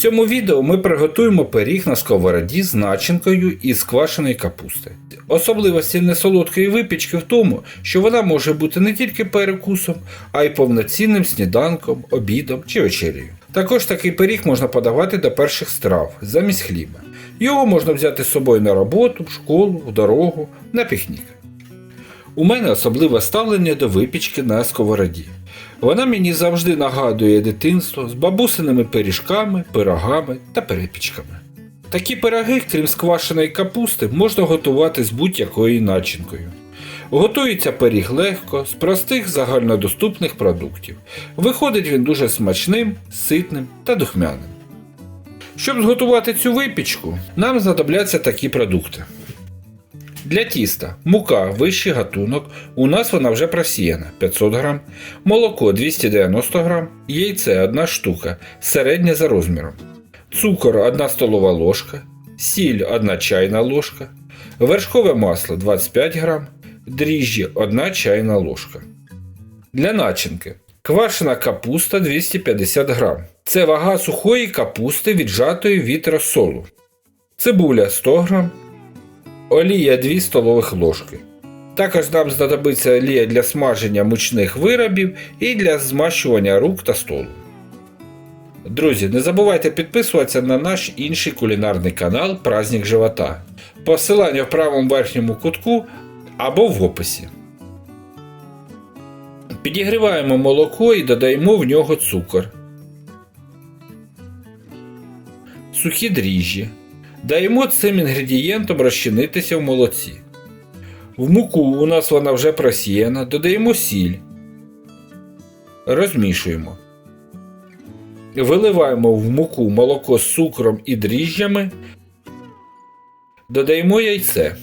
цьому відео ми приготуємо пиріг на сковороді з начинкою із квашеної капусти. Особливості несолодкої випічки в тому, що вона може бути не тільки перекусом, а й повноцінним сніданком, обідом чи вечерею. Також такий пиріг можна подавати до перших страв замість хліба. Його можна взяти з собою на роботу, в школу, в дорогу, на пікнік. У мене особливе ставлення до випічки на сковороді. Вона мені завжди нагадує дитинство з бабусиними пиріжками, пирогами та перепічками. Такі пироги, крім сквашеної капусти, можна готувати з будь-якою начинкою. Готується пиріг легко, з простих загальнодоступних продуктів. Виходить він дуже смачним, ситним та духмяним. Щоб зготувати цю випічку, нам знадобляться такі продукти. Для тіста. Мука вищий гатунок, у нас вона вже просіяна. 500 г, молоко 290 г, яйце 1 штука, середнє за розміром, цукор 1 столова ложка, сіль 1 чайна ложка, вершкове масло 25 г, дріжджі 1 чайна ложка. Для начинки. Квашена капуста 250 г. Це вага сухої капусти віджатої від розсолу. Цибуля 100 г, олія 2 столових ложки. Також нам знадобиться олія для смаження мучних виробів і для змащування рук та столу. Друзі, не забувайте підписуватися на наш інший кулінарний канал Праздник Живота. Посилання в правому верхньому кутку або в описі. Підігріваємо молоко і додаємо в нього цукор. Сухі дріжджі. Даємо цим інгредієнтам розчинитися в молоці. В муку у нас вона вже просіяна, додаємо сіль. Розмішуємо. Виливаємо в муку молоко з цукром і дріжджами. Додаємо яйце.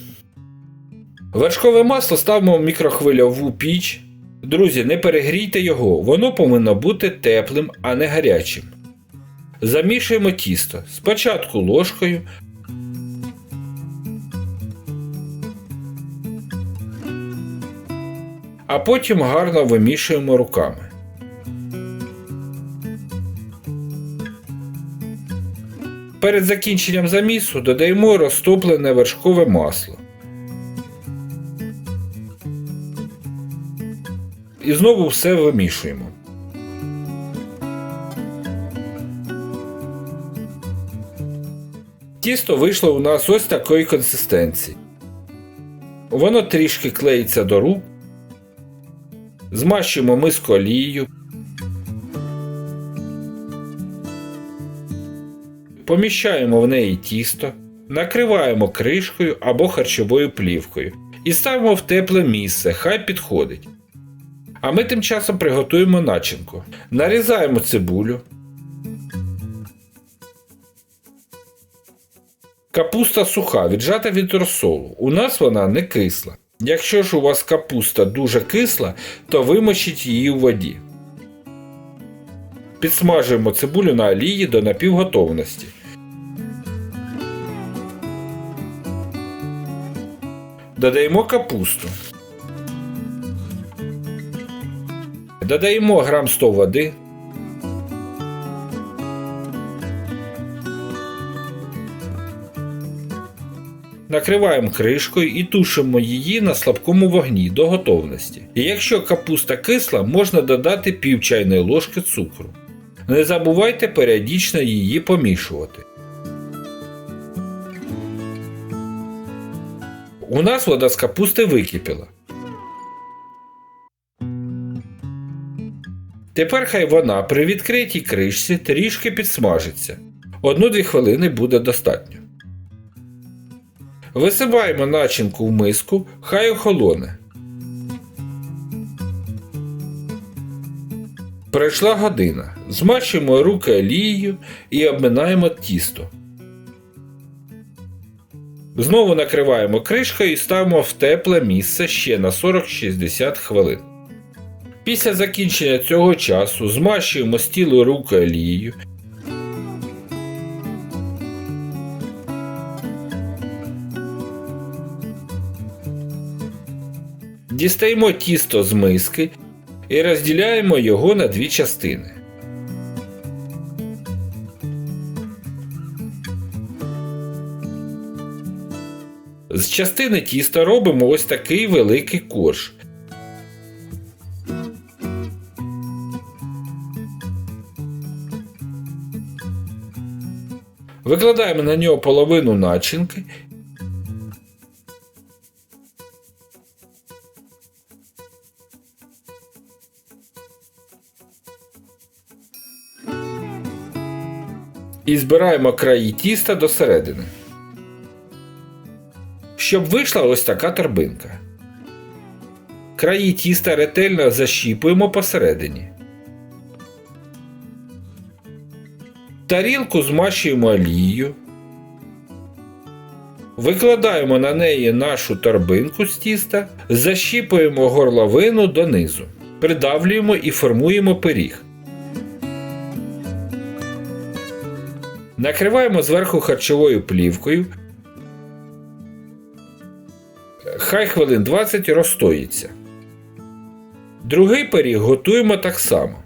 Вершкове масло ставимо в мікрохвильову піч. Друзі, не перегрійте його, воно повинно бути теплим, а не гарячим. Замішуємо тісто спочатку ложкою, а потім гарно вимішуємо руками. Перед закінченням замісу додаємо розтоплене вершкове масло. І знову все вимішуємо. Тісто вийшло у нас ось такої консистенції. Воно трішки клеїться до рук. Змащуємо миску олією. Поміщаємо в неї тісто, накриваємо кришкою або харчовою плівкою і ставимо в тепле місце, хай підходить. А ми тим часом приготуємо начинку. Нарізаємо цибулю. Капуста суха, віджата від розсолу. У нас вона не кисла. Якщо ж у вас капуста дуже кисла, то вимочіть її у воді. Підсмажуємо цибулю на олії до напівготовності. Додаємо капусту. Додаємо грам 100 води. Накриваємо кришкою і тушимо її на слабкому вогні до готовності. І якщо капуста кисла, можна додати пів чайної ложки цукру. Не забувайте періодично її помішувати. У нас вода з капусти википіла. Тепер хай вона при відкритій кришці трішки підсмажиться. Одну-дві хвилини буде достатньо. Висипаємо начинку в миску, хай охолоне. Пройшла година. Змащуємо руки олією і обминаємо тісто. Знову накриваємо кришкою і ставимо в тепле місце ще на 40-60 хвилин. Після закінчення цього часу змащуємо стіли руки олією. Дістаємо тісто з миски і розділяємо його на дві частини. З частини тіста робимо ось такий великий корж. Викладаємо на нього половину начинки І збираємо краї тіста до середини. Щоб вийшла ось така торбинка. Краї тіста ретельно защіпуємо посередині. Тарілку змащуємо олією. Викладаємо на неї нашу торбинку з тіста, защіпуємо горловину донизу, придавлюємо і формуємо пиріг. Накриваємо зверху харчовою плівкою. Хай хвилин 20 розстоїться. Другий пиріг готуємо так само.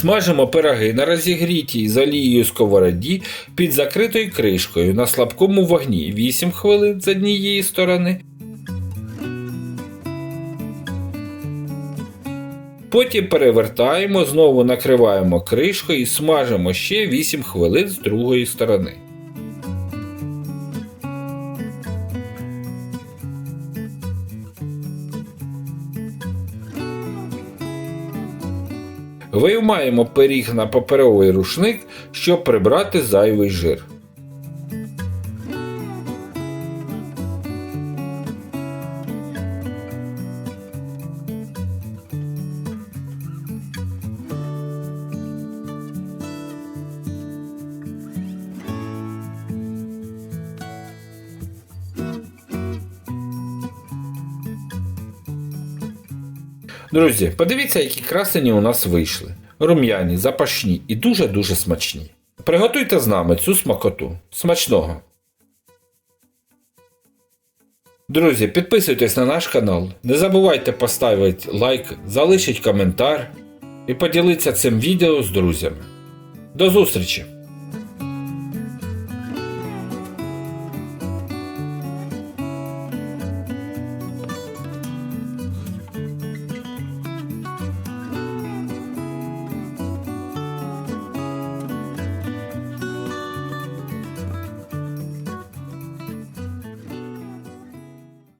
Смажимо пироги на розігрітій з олією сковороді під закритою кришкою на слабкому вогні 8 хвилин з однієї сторони. Потім перевертаємо, знову накриваємо кришкою і смажимо ще 8 хвилин з другої сторони. Виймаємо пиріг на паперовий рушник, щоб прибрати зайвий жир. Друзі, подивіться, які красені у нас вийшли. Рум'яні, запашні і дуже-дуже смачні. Приготуйте з нами цю смакоту. Смачного! Друзі, підписуйтесь на наш канал. Не забувайте поставити лайк, залишити коментар і поділитися цим відео з друзями. До зустрічі!